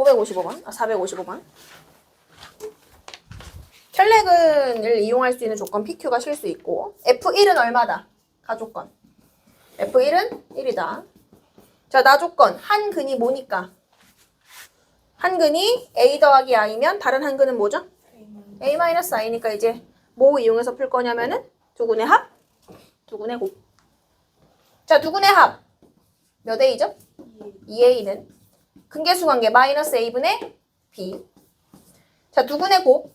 555번, 아, 455번. 켈레근을 이용할 수 있는 조건 PQ가 실수 있고 F1은 얼마다? 가조건. F1은 1이다. 자, 나 조건. 한 근이 뭐니까? 한 근이 A 더하기 I면 다른 한 근은 뭐죠? A 마이너스 I니까 이제 뭐 이용해서 풀 거냐면은 두 근의 합, 두 근의 곱. 자, 두 근의 합. 몇 A죠? 2A는 근계수 관계 마이너스 A분의 B. 자, 두 근의 곱.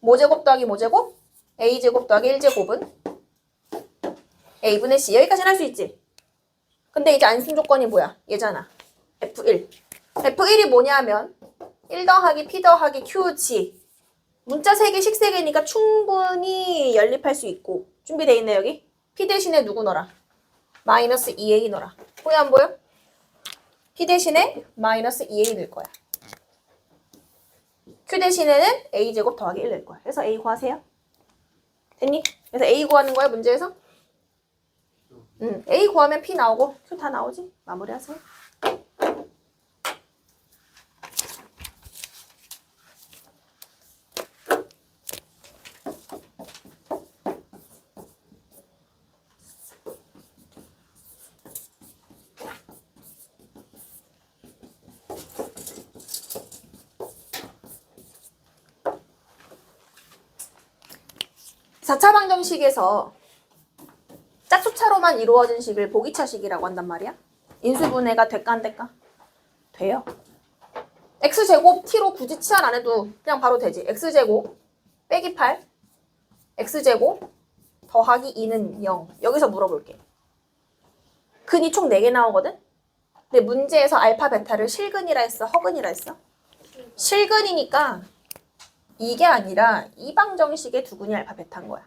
모제곱 더하기 모제곱. A제곱 더하기 1제곱은 A분의 C. 여기까지는 할 수 있지. 근데 이제 안순 조건이 뭐야? 얘잖아. F1. F1이 뭐냐면 1 더하기 P 더하기 QG. 문자 3개, 식 3개니까 충분히 연립할 수 있고 준비돼 있네 여기. P 대신에 누구 넣어라? 마이너스 2A 넣어라. 보여 안 보여? P 대신에 마이너스 2A 넣을 거야. Q 대신에는 A제곱 더하기 1 넣을 거야. 그래서 A 구하세요. 됐니? 그래서 A 구하는 거야 문제에서? 응. A 구하면 P 나오고 Q 다 나오지? 마무리하세요. 사차 방정식에서 짝수차로만 이루어진 식을 보기차식이라고 한단 말이야. 인수분해가 될까 안 될까? 돼요. x제곱 t로 굳이 치환 안 해도 그냥 바로 되지. x제곱 빼기 8 x제곱 더하기 2는 0. 여기서 물어볼게. 근이 총 4개 나오거든? 근데 문제에서 알파 베타를 실근이라 했어? 허근이라 했어? 실근이니까 이게 아니라 이 방정식의 두근이 알파 베타인 거야.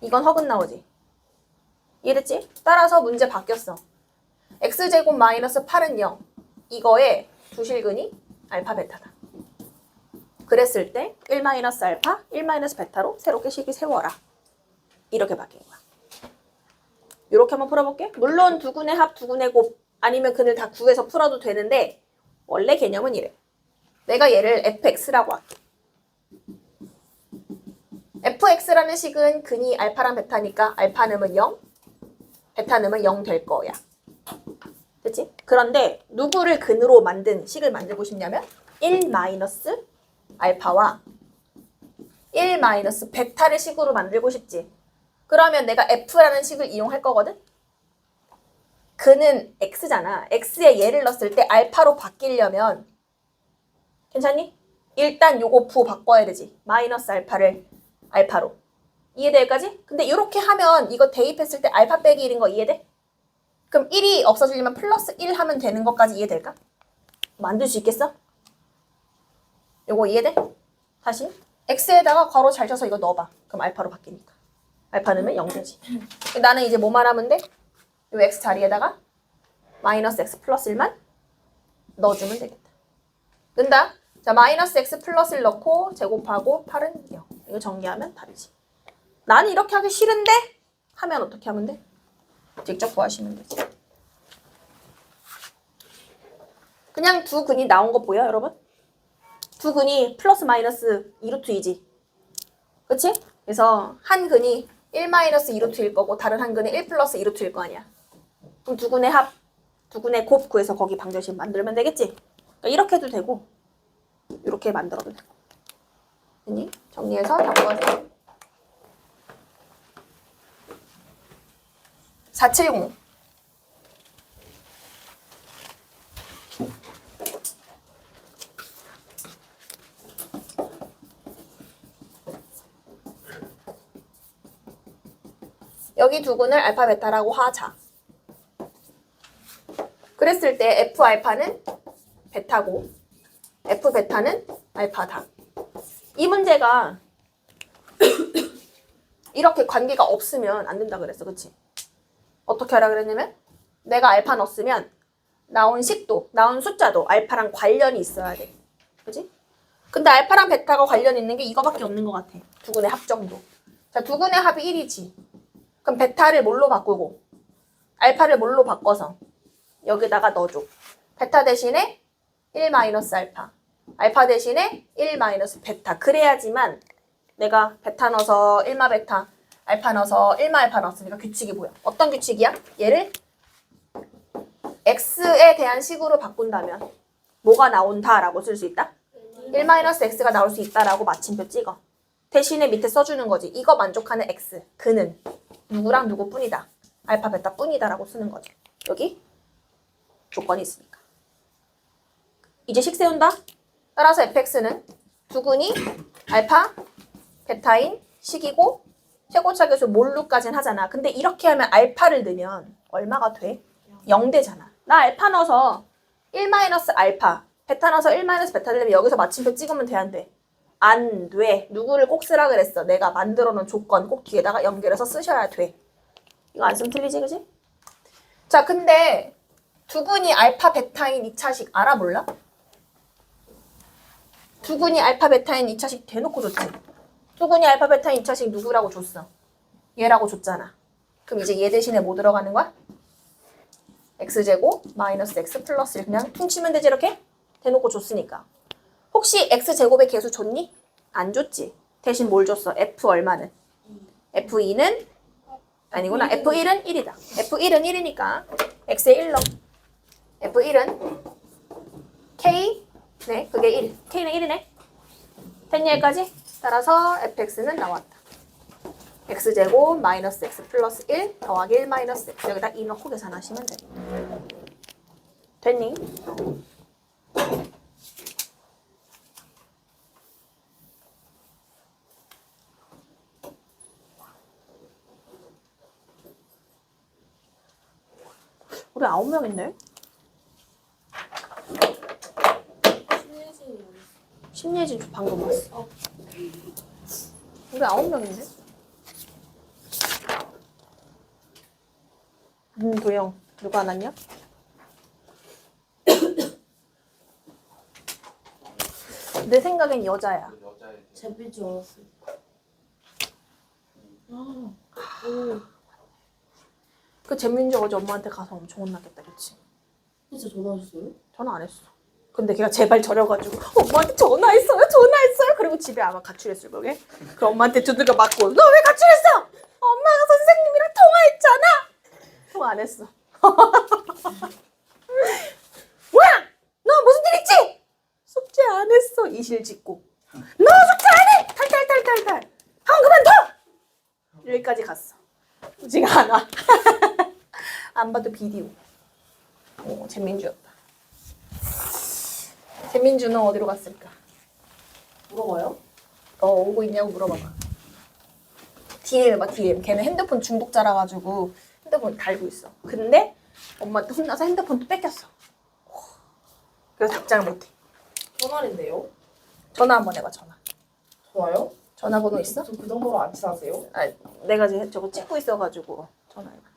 이건 허근 나오지. 이해됐지? 따라서 문제 바뀌었어. x제곱 마이너스 8은 0. 이거의 두실근이 알파 베타다. 그랬을 때 1 마이너스 알파, 1 마이너스 베타로 새롭게 식이 세워라. 이렇게 바뀐 거야. 이렇게 한번 풀어볼게. 물론 두근의 합, 두근의 곱 아니면 근을 다 구해서 풀어도 되는데 원래 개념은 이래. 내가 얘를 fx라고 할게. Fx라는 식은 근이 알파랑 베타니까 알파는 0, 베타는 0될 거야. 됐지? 그런데 누구를 근으로 만든 식을 만들고 싶냐면 1 마이너스 알파와 1 마이너스 베타를 식으로 만들고 싶지. 그러면 내가 f라는 식을 이용할 거거든? 근은 x잖아. x에 얘를 넣었을 때 알파로 바뀌려면 괜찮니? 일단 요거 부 바꿔야 되지. 마이너스 알파를 알파로. 이해돼 여기까지? 근데 이렇게 하면 이거 대입했을 때 알파 빼기 1인 거 이해돼? 그럼 1이 없어지려면 플러스 1 하면 되는 것까지 이해될까? 만들 수 있겠어? 요거 이해돼? 다시 x에다가 괄호 잘 쳐서 이거 넣어봐. 그럼 알파로 바뀌니까. 알파 넣으면 0 되지. 나는 이제 뭐 말하면 돼? 요 x 자리에다가 마이너스 x 플러스 1만 넣어주면 되겠다. 는다? 자, 마이너스 x 플러스를 넣고 제곱하고 8은 0. 이거 정리하면 답이지. 나는 이렇게 하기 싫은데 하면 어떻게 하면 돼? 직접 구하시면 되지. 그냥 두 근이 나온 거 보여, 여러분? 두 근이 플러스 마이너스 2루트 2지. 그치? 그래서 한 근이 1 마이너스 2루트일 거고 다른 한 근이 1 플러스 2루트일 거 아니야. 그럼 두 근의 합, 두 근의 곱 구해서 거기 방정식 만들면 되겠지? 그러니까 이렇게 해도 되고 이렇게 만들어도 되고. 됐니? 정리해서 답구하세요. 470. 여기 두 군을 알파 베타라고 하자. 그랬을 때 F 알파는 베타고 F 베타는 알파다. 이 문제가 이렇게 관계가 없으면 안 된다 그랬어. 그치? 어떻게 하라 그랬냐면 내가 알파 넣었으면 나온 식도, 나온 숫자도 알파랑 관련이 있어야 돼. 그지? 근데 알파랑 베타가 관련 있는 게 이거밖에 없는 것 같아. 두 군의 합 정도. 자, 두 군의 합이 1이지. 그럼 베타를 뭘로 바꾸고 알파를 뭘로 바꿔서 여기다가 넣어줘. 베타 대신에 1 마이너스 알파. 알파 대신에 1 마이너스 베타. 그래야지만 내가 베타 넣어서 1마 베타, 알파 넣어서 1마 알파 넣었으니까 규칙이 보여. 어떤 규칙이야? 얘를 x에 대한 식으로 바꾼다면 뭐가 나온다라고 쓸 수 있다? 1 마이너스 x가 나올 수 있다라고 마침표 찍어. 대신에 밑에 써주는 거지. 이거 만족하는 x. 그는 누구랑 누구뿐이다. 알파 베타 뿐이다라고 쓰는 거죠. 여기 조건이 있으니까. 이제 식 세운다. 따라서 fx는 두근이 알파 베타인 식이고 최고차계수 몰루까지는 하잖아. 근데 이렇게 하면 알파를 넣으면 얼마가 돼? 0되잖아. 나 알파 넣어서 1 마이너스 알파 베타 넣어서 1 마이너스 베타 되면 여기서 마침표 찍으면 돼 안 돼? 안 돼. 누구를 꼭 쓰라 그랬어. 내가 만들어 놓은 조건 꼭 뒤에다가 연결해서 쓰셔야 돼. 이거 안 쓰면 틀리지, 그지? 자, 근데 두근이 알파 베타인 2차식 알아 몰라? 두근이 알파 베타인 2차식 대놓고 줬지. 두근이 알파 베타인 2차식 누구라고 줬어? 얘라고 줬잖아. 그럼 이제 얘 대신에 뭐 들어가는 거야? x제곱 마이너스 x 플러스 1 그냥 퉁치면 되지 이렇게? 대놓고 줬으니까. 혹시 x제곱의 개수 줬니? 안 줬지. 대신 뭘 줬어? f 얼마는? f2는 아니구나. f1은 1이다. f1은 1이니까 x에 1 넣어. f1은 k 네, 그게 1. k는 1이네. 됐냐 여기까지? 따라서 fx는 나왔다. x제곱 마이너스 x 플러스 1 더하기 1 마이너스 x 여기다 2 넣고 계산하시면 돼. 됐니? 우리 아홉 명 있네. 심리해진 방금 왔어. 우리 아홉 명인데? 음, 도영. 누가 안 왔냐? 내 생각엔 여자야. 제비 줄 알았어. 아, 오, 그 재민주 어제 엄마한테 가서 엄청 혼났겠다, 그치? 진짜 전화 하셨어요? 전화 안 했어. 근데 걔가 제발 저려가지고 엄마한테 전화했어요, 전화했어요. 그리고 집에 아마 가출했을 거게. 그 엄마한테 두들겨 맞고 너 왜 가출했어? 엄마가 선생님이랑 통화했잖아. 통화 안 했어. 뭐야? 너 무슨 일 있지? 숙제 안 했어. 이실 짓고. 너 숙제 안 해? 탈탈탈탈탈. 한 그만둬. 여기까지 갔어. 지금 안 와. 안 봐도 비디오. 오, 재민주였다. 재민주는 어디로 갔을까? 물어봐요? 어, 오고 있냐고 물어봐봐. DM 봐, DM. 걔는 핸드폰 중독자라 가지고 핸드폰 달고 있어. 근데 엄마한테 혼나서 핸드폰 또 뺏겼어. 그래서 답장을 못해. 전화인데요? 전화 한번 해봐, 전화. 전화요? 전화번호 있어? 저그 정도로 안 친하세요? 아, 내가 지금 저거 찍고 있어가지고 전화해봐.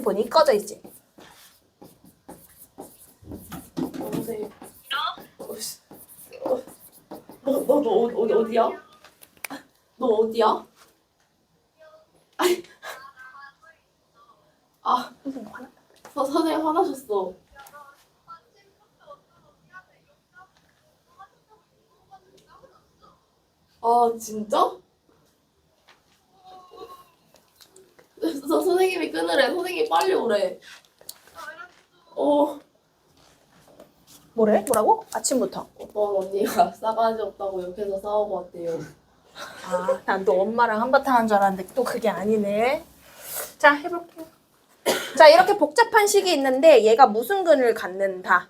핸드폰이 꺼져 있지? 여보세요? 어, 씨. 어, 너, 너, 너 어디, 어디, 어디야? 너 어디야? 아. 서, 선생님 화나셨어. 아, 진짜? 서, 선생님이 끊으래. 선생님 빨리 오래. 어, 뭐래? 뭐라고? 아침부터. 어떤 언니가 싸가지 없다고 옆에서 싸우고 왔대요. 아, 난 또 엄마랑 한바탕 한 줄 알았는데 또 그게 아니네. 자, 해볼게요. 자, 이렇게 복잡한 식이 있는데 얘가 무슨 근을 갖는다?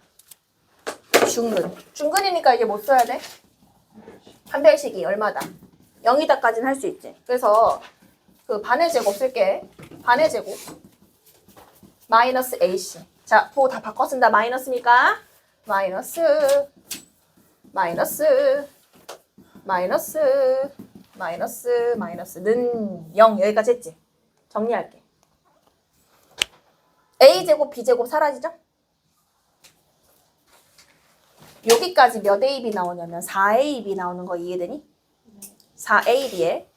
중근. 중근이니까 이게 뭐 써야 돼? 판별식이 얼마다? 0이다까지는 할 수 있지. 그래서 그 반의 제곱 쓸게. 반의 제곱. 마이너스 AC. 자, 보 다 바꿔 쓴다. 마이너스니까 마이너스 마이너스 마이너스 마이너스 마이너스는 0 여기까지 했지 정리할게 a제곱 b제곱 사라지죠? 여기까지 몇 ab이 나오냐면 4ab 나오는 거 이해되니? 4ab에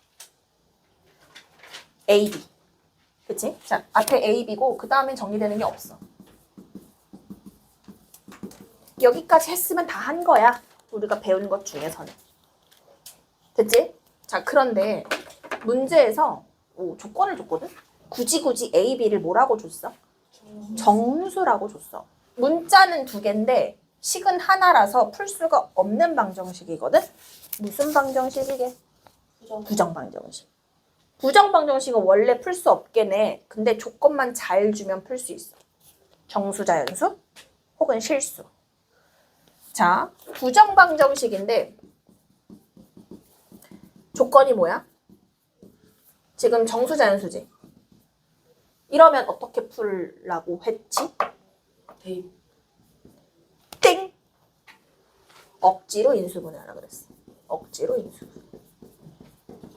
ab 그치? 자, 앞에 A, B고 그 다음엔 정리되는 게 없어. 여기까지 했으면 다 한 거야. 우리가 배운 것 중에서는. 됐지? 자, 그런데 문제에서 오, 조건을 줬거든? 굳이 굳이 A, B를 뭐라고 줬어? 정수라고 줬어. 문자는 두 개인데 식은 하나라서 풀 수가 없는 방정식이거든? 무슨 방정식이게? 부정 방정식. 부정 방정식은 원래 풀 수 없겠네. 근데 조건만 잘 주면 풀 수 있어. 정수 자연수 혹은 실수. 자, 부정 방정식인데 조건이 뭐야? 지금 정수 자연수지. 이러면 어떻게 풀라고 했지? 대입. 땡. 억지로 인수분해하라 그랬어. 억지로 인수분.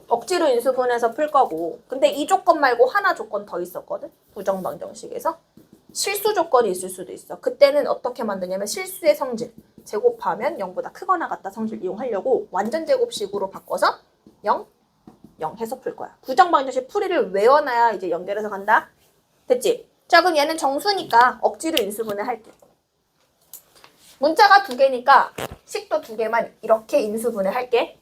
억지로 인수분해서 풀 거고. 근데 이 조건 말고 하나 조건 더 있었거든. 부정 방정식에서 실수 조건이 있을 수도 있어. 그때는 어떻게 만드냐면 실수의 성질 제곱하면 0보다 크거나 같다 성질 이용하려고 완전 제곱식으로 바꿔서 0 0 해서 풀 거야. 부정 방정식 풀이를 외워놔야 이제 연결해서 간다. 됐지? 자, 그럼 얘는 정수니까 억지로 인수분해 할게. 문자가 두 개니까 식도 두 개만 이렇게 인수분해 할게.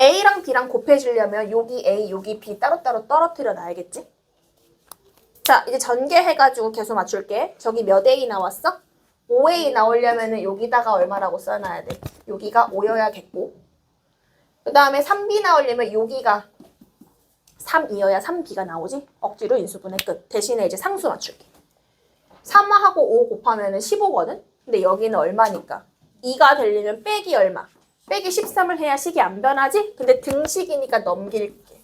A랑 B랑 곱해주려면 여기 A, 여기 B 따로따로 떨어뜨려 놔야겠지? 자, 이제 전개해가지고 계속 맞출게. 저기 몇 A 나왔어? 5A 나오려면은 여기다가 얼마라고 써놔야 돼? 여기가 5여야겠고. 그 다음에 3B 나오려면 여기가 3이어야 3B가 나오지? 억지로 인수분해 끝. 대신에 이제 상수 맞출게. 3하고 5 곱하면 15거든? 근데 여기는 얼마니까? 2가 되려면 빼기 얼마? 빼기 13을 해야 식이 안 변하지? 근데 등식이니까 넘길게.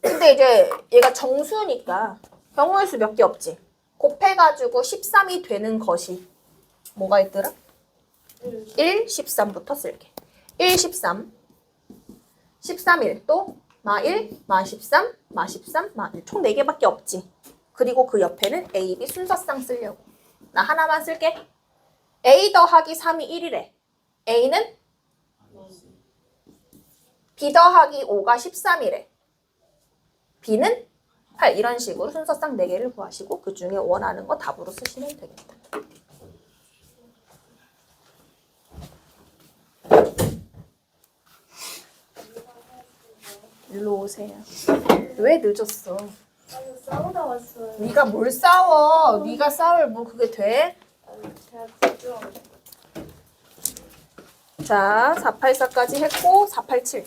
근데 이제 얘가 정수니까 경우의 수 몇 개 없지? 곱해가지고 13이 되는 것이 뭐가 있더라? 1, 13부터 쓸게. 1, 13. 13, 1. 또, 마 1, 마 13, 마 13, 마 1. 총 4개밖에 없지. 그리고 그 옆에는 A, B 순서상 쓰려고. 나 하나만 쓸게. A 더하기 3이 1이래. A는 B 더하기 5가 13이래. B는 8. 이런 식으로 순서상 4개를 구하시고 그 중에 원하는 거 답으로 쓰시면 되겠다. 일로 오세요. 왜 늦었어? 싸우다 왔어요. 네가 뭘 싸워? 네가 싸울 뭐 그게 돼? 자, 484까지 했고 487.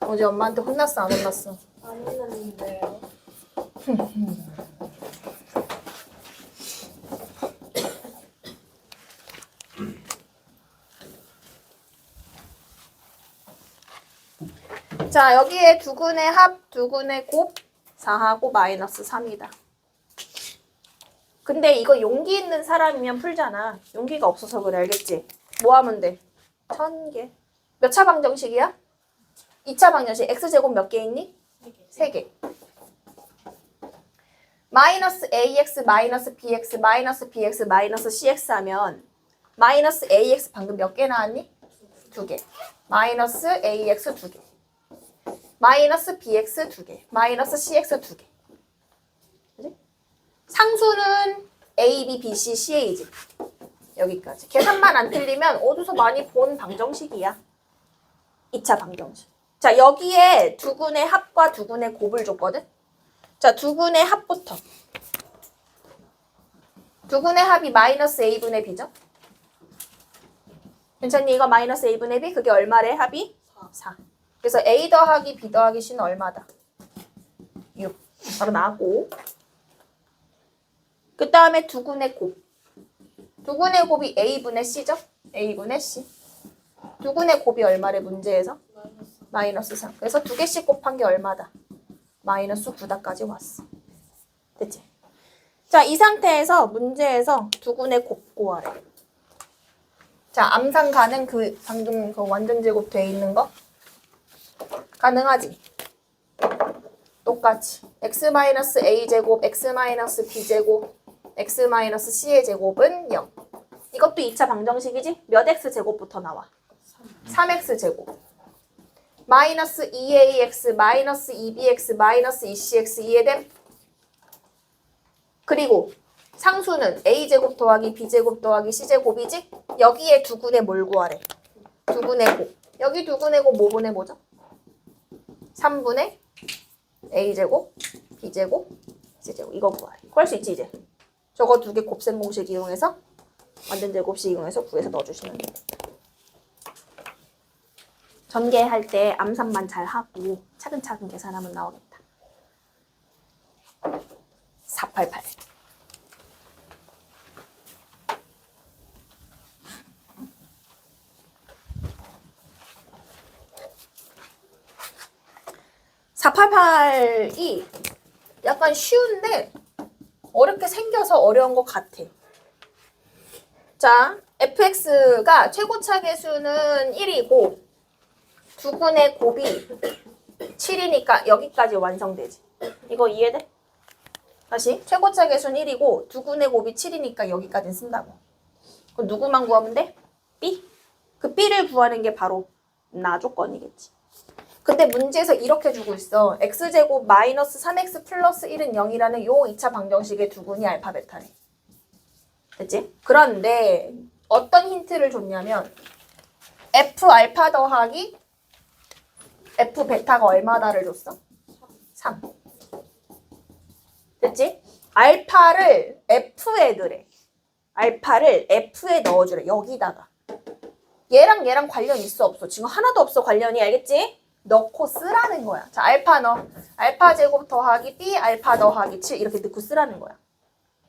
어제 엄마한테 혼났어 안 혼났어? 안 했는데요. 자, 여기에 두근의 합, 두근의 곱 4하고 마이너스 3이다. 근데 이거 용기 있는 사람이면 풀잖아. 용기가 없어서 그래, 알겠지? 뭐 하면 돼? 천 개. 몇 차 방정식이야? 2차 방정식. x제곱 몇 개 있니? 세 개. 마이너스 ax 마이너스 bx 마이너스 bx 마이너스 cx 하면 마이너스 ax 방금 몇 개 나왔니? 두 개. 마이너스 ax 두 개. 마이너스 bx 두 개, 마이너스 cx 두 개. 상수는 a, b, b, c, ca지. 여기까지. 계산만 안 틀리면 어디서 많이 본 방정식이야. 2차 방정식. 자, 여기에 두근의 합과 두근의 곱을 줬거든? 자, 두근의 합부터. 두근의 합이 마이너스 a분의 b죠? 괜찮니? 이거 마이너스 a분의 b? 그게 얼마래? 합이? 4. 그래서 A 더하기 B 더하기 C는 얼마다? 6. 바로 나왔고. 그 다음에 두근의 곱. 두근의 곱이 A분의 C죠? A분의 C. 두근의 곱이 얼마래 문제에서? 마이너스 3. 그래서 두 개씩 곱한 게 얼마다? 마이너스 9다까지 왔어. 됐지? 자, 이 상태에서 문제에서 두근의 곱 구하래. 자, 암산 가능 그 방금 그 완전 제곱 돼 있는 거? 가능하지? 똑같이 x-a 제곱, x-b 제곱 x-c의 제곱은 0. 이것도 2차 방정식이지? 몇 x 제곱부터 나와? 3x 제곱. 마이너스 2ax 마이너스 2bx 마이너스 2cx 이해됨? 그리고 상수는 a제곱 더하기 b제곱 더하기 c제곱이지? 여기에 두근의 뭘 구하래? 두분의 곱. 여기 두분의 곱 뭐분의 뭐죠? 3분의 a제곱, b제곱, c제곱. 이거 구하래. 구할 수 있지 이제. 저거 두 개 곱셈 공식 이용해서 완전 제곱식 이용해서 구해서 넣어주시면 됩니다. 전개할 때 암산만 잘 하고 차근차근 계산하면 나오겠다. 488. (488이) 약간 쉬운데 어렵게 생겨서 어려운 것 같아. 자, fx가 최고차 계 수는 1이고 두근의 곱이 7이니까 여기까지 완성되지. 이거 이해돼? 다시 최고차 계 수는 1이고 두근의 곱이 7이니까 여기까지 쓴다고. 그럼 누구만 구하면 돼? B? 그 B를 구하는 게 바로 나 조건이겠지. 근데 문제에서 이렇게 주고 있어. x제곱 마이너스 3x 플러스 1은 0이라는 요 2차 방정식의 두근이 알파 베타래. 됐지? 그런데 어떤 힌트를 줬냐면 f 알파 더하기 f 베타가 얼마다를 줬어? 3. 됐지? 알파를 f에 넣으래. 알파를 f에 넣어주래. 여기다가. 얘랑 얘랑 관련 있어 없어? 지금 하나도 없어 관련이 알겠지? 넣고 쓰라는 거야. 자, 알파 넣어. 알파 제곱 더하기 b 알파 더하기 7 이렇게 넣고 쓰라는 거야.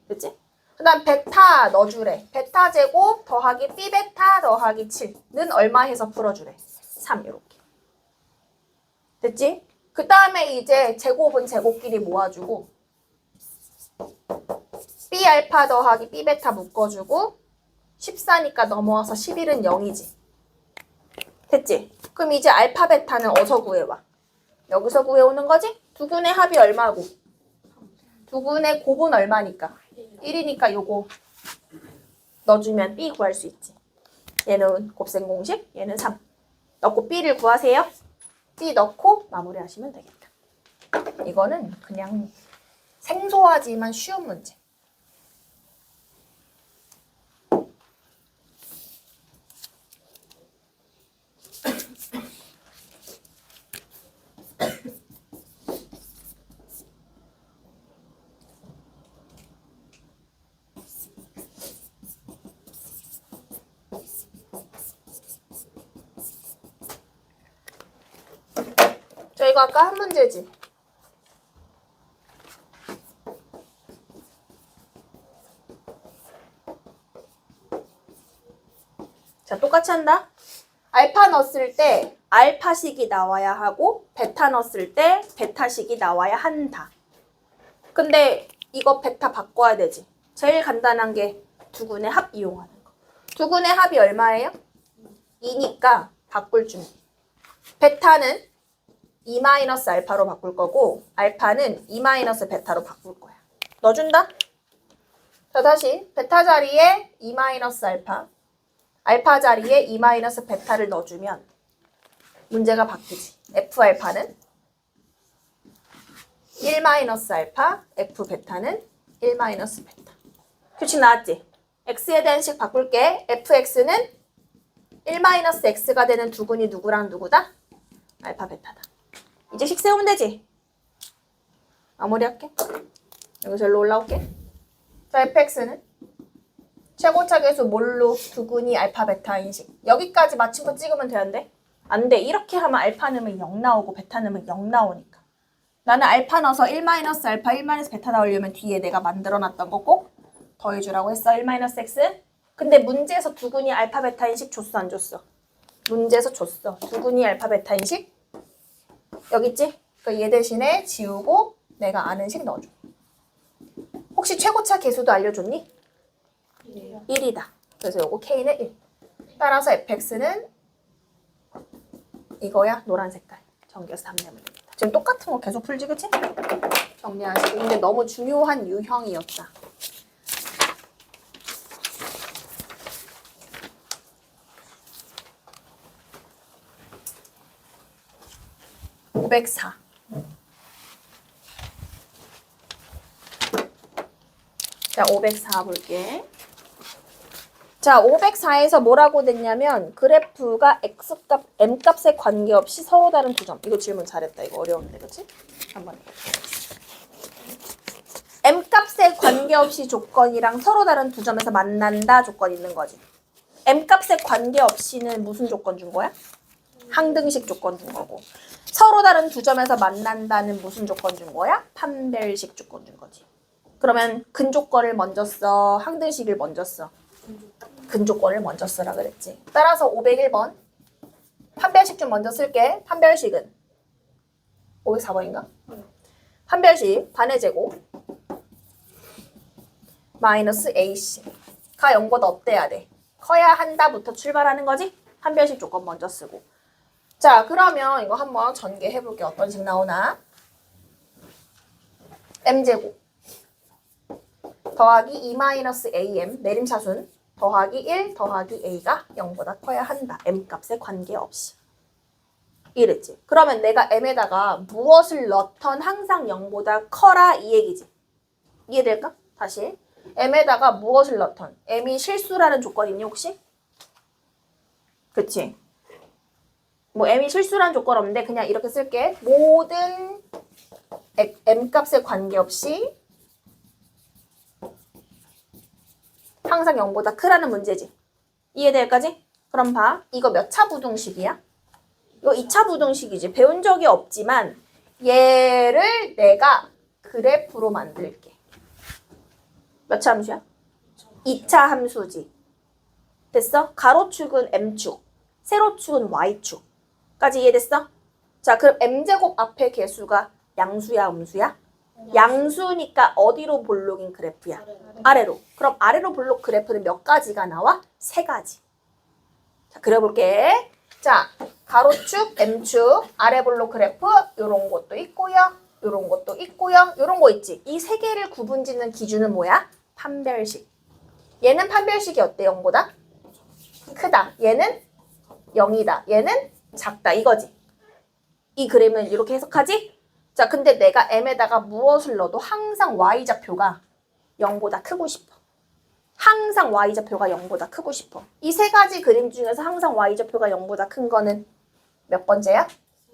됐지? 그 다음 베타 넣어주래. 베타 제곱 더하기 b 베타 더하기 7는 얼마 해서 풀어주래. 3 이렇게. 됐지? 그 다음에 이제 제곱은 제곱끼리 모아주고 b 알파 더하기 b 베타 묶어주고 14니까 넘어와서 11은 0이지. 됐지? 그럼 이제 알파 베타는 어디서 구해와? 여기서 구해오는 거지? 두근의 합이 얼마고? 두근의 곱은 얼마니까? 1이니까 요거 넣어주면 b 구할 수 있지. 얘는 곱셈 공식, 얘는 3. 넣고 b를 구하세요. b 넣고 마무리하시면 되겠다. 이거는 그냥 생소하지만 쉬운 문제. 저 이거 아까 한 문제지. 자, 똑같이 한다. 알파 넣었을 때 알파식이 나와야 하고 베타 넣었을 때 베타식이 나와야 한다. 근데 이거 베타 바꿔야 되지. 제일 간단한 게 두근의 합 이용하는 거. 두근의 합이 얼마예요? 2니까 바꿀 준비. 베타는 2 마이너스 알파로 바꿀 거고 알파는 2 마이너스 베타로 바꿀 거야. 넣어준다? 자 다시 베타 자리에 2 마이너스 알파 알파 자리에 2 마이너스 베타를 넣어주면 문제가 바뀌지. F 알파는 1 마이너스 알파 F 베타는 1 마이너스 베타. 규칙 나왔지? X에 대한 식 바꿀게. FX는 1 마이너스 X가 되는 두근이 누구랑 누구다? 알파 베타다. 이제 식 세우면 되지. 마무리할게. 여기서 일로 올라올게. 자, fx는 최고차 계수 뭘로 두근이 알파 베타 인 식. 여기까지 맞춤표 찍으면 되는데 안 돼. 이렇게 하면 알파 넣으면 0 나오고 베타 넣으면 0 나오니까. 나는 알파 넣어서 1 마이너스 알파 1 마이너스 베타 나오려면 뒤에 내가 만들어놨던 거 꼭 더해주라고 했어. 1 마이너스 x. 근데 문제에서 두근이 알파 베타 인 식 줬어 안 줬어? 문제에서 줬어. 두근이 알파 베타 인 식 여기 있지? 그얘 대신에 지우고 내가 아는 식 넣어줘. 혹시 최고차 계수도 알려줬니? 이래요. 1이다. 그래서 요거 K는 1. 따라서 fx는 이거야 노란 색깔. 정리해서 답 내면 됩니다. 지금 똑같은 거 계속 풀지 그치? 정리하시고 근데 너무 중요한 유형이었다. 504. 자, 504 볼게. 자, 504에서 뭐라고 됐냐면 그래프가 x값, m값에 관계없이 서로 다른 두 점. 이거 질문 잘했다. 이거 어려운데, 그치? 한번 m값에 관계없이 조건이랑 서로 다른 두 점에서 만난다 조건 있는 거지. m값에 관계없이는 무슨 조건 준 거야? 항등식 조건 준 거고. 서로 다른 두 점에서 만난다는 무슨 조건 준 거야? 판별식 조건 준 거지. 그러면 근조건을 먼저 써, 항등식을 먼저 써. 근조건을 먼저 쓰라 그랬지. 따라서 501번 판별식 좀 먼저 쓸게. 판별식은 504번인가? 판별식 반의 제곱 마이너스 AC가 0보다 어때야 돼? 커야 한다부터 출발하는 거지? 판별식 조건 먼저 쓰고 자 그러면 이거 한번 전개해 볼게 어떤 식 나오나? M제곱. 더하기 2 마이너스 am 내림차순. 더하기 1 더하기 a가 0보다 커야 한다. M값에 관계없이. 이랬지. 그러면 내가 m에다가 무엇을 넣던 항상 0보다 커라 이 얘기지. 이해될까? 다시. M에다가 무엇을 넣던? M이 실수라는 조건 있니 혹시? 그치? 뭐 m이 실수라는 조건 없는데 그냥 이렇게 쓸게 모든 m 값에 관계없이 항상 0보다 크라는 문제지 이해될까지? 그럼 봐 이거 몇 차 부등식이야? 이거 2차 부등식이지 배운 적이 없지만 얘를 내가 그래프로 만들게 몇 차 함수야? 2차 함수지. 됐어? 가로축은 m축, 세로축은 y축 까지 이해됐어? 자, 그럼 m제곱 앞에 개수가 양수야, 음수야? 양수니까 어디로 볼록인 그래프야? 아래로. 그럼 아래로 볼록 그래프는 몇 가지가 나와? 세 가지. 자, 그려볼게. 자, 가로축, m축, 아래 볼록 그래프 요런 것도 있고요. 요런 것도 있고요. 요런 거 있지. 이 세 개를 구분 짓는 기준은 뭐야? 판별식. 얘는 판별식이 어때? 0보다? 크다. 얘는 0이다. 얘는 작다. 이거지. 이 그림은 이렇게 해석하지? 자, 근데 내가 m에다가 무엇을 넣어도 항상 y좌표가 0보다 크고 싶어. 항상 y좌표가 0보다 크고 싶어. 이 세 가지 그림 중에서 항상 y좌표가 0보다 큰 거는 몇 번째야?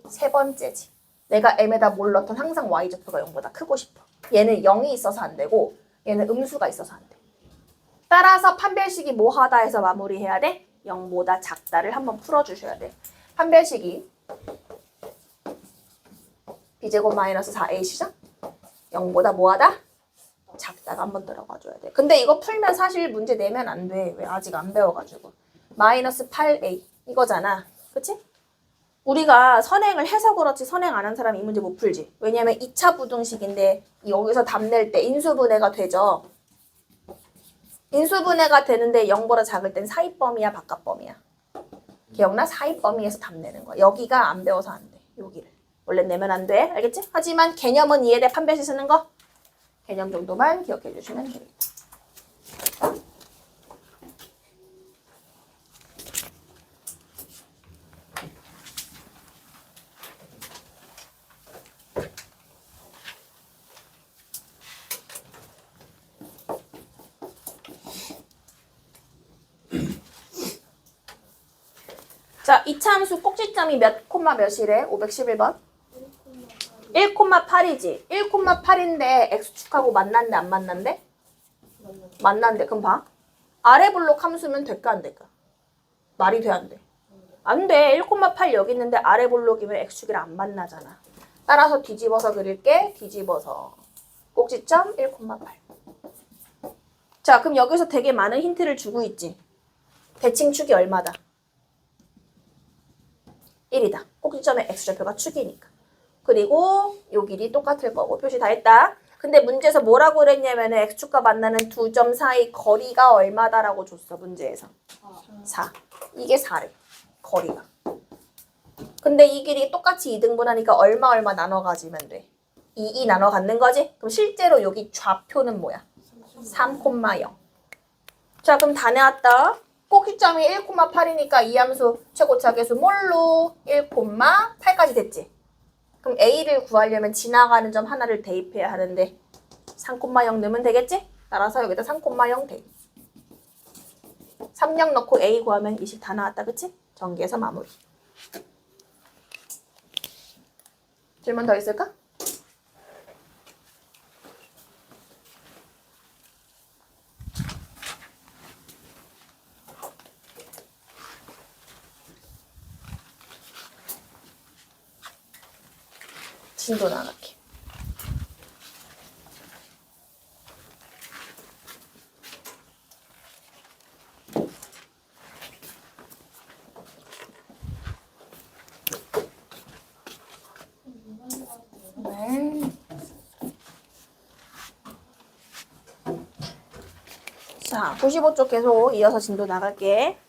세 번째지. 내가 m에다 뭘 넣던 항상 y좌표가 0보다 크고 싶어. 얘는 0이 있어서 안 되고 얘는 음수가 있어서 안 돼. 따라서 판별식이 뭐 하다 해서 마무리해야 돼? 0보다 작다를 한번 풀어주셔야 돼. 판별식이 b제곱 마이너스 4ac죠? 0보다 뭐하다? 작다가 한번 들어가 줘야 돼. 근데 이거 풀면 사실 문제 내면 안 돼. 왜 아직 안 배워가지고. 마이너스 8a 이거잖아. 그치? 우리가 선행을 해서 그렇지 선행 안 한 사람이 이 문제 못 풀지. 왜냐면 2차 부등식인데 여기서 답낼 때 인수분해가 되죠. 인수분해가 되는데 0보다 작을 땐 사입범위야 바깥범위야. 기억나? 사입 범위에서 답 내는 거야. 여기가 안 배워서 안 돼. 여기를. 원래 내면 안 돼. 알겠지? 하지만 개념은 이해돼. 판별식 쓰는 거. 개념 정도만 기억해 주시면 됩니다. 자, 이차 함수 꼭지점이 몇 콤마 몇이래? 511번? 1,8이지. 1,8인데 x축하고 만났는데 안 만난대? 만난대. 그럼 봐. 아래 블록 함수면 될까 안 될까? 말이 돼 안 돼? 안 돼. 1,8 여기 있는데 아래 블록이면 x축이랑 안 만나잖아. 따라서 뒤집어서 그릴게. 뒤집어서. 꼭지점 1,8. 자, 그럼 여기서 되게 많은 힌트를 주고 있지. 대칭축이 얼마다? 1이다. 꼭지점의 x좌표가 축이니까. 그리고 요 길이 똑같을 거고 표시 다 했다. 근데 문제에서 뭐라고 그랬냐면은 x축과 만나는 두 점 사이 거리가 얼마다라고 줬어 문제에서. 4. 이게 4래. 거리가. 근데 이 길이 똑같이 2등분하니까 얼마 얼마 나눠 가지면 돼. 2, 2 나눠 갖는 거지? 그럼 실제로 여기 좌표는 뭐야? 3,0. 자 그럼 다 나왔다. 꼭지점이 1,8이니까 이 함수 최고차 계수 뭘로 1,8까지 됐지? 그럼 A를 구하려면 지나가는 점 하나를 대입해야 하는데 3,0 넣으면 되겠지? 따라서 여기다 3,0 대입. 3령 넣고 A 구하면 20 다 나왔다, 그치? 전개해서 마무리. 질문 더 있을까? 진도 나갈게. 네. 자, 95쪽 계속 이어서 진도 나갈게.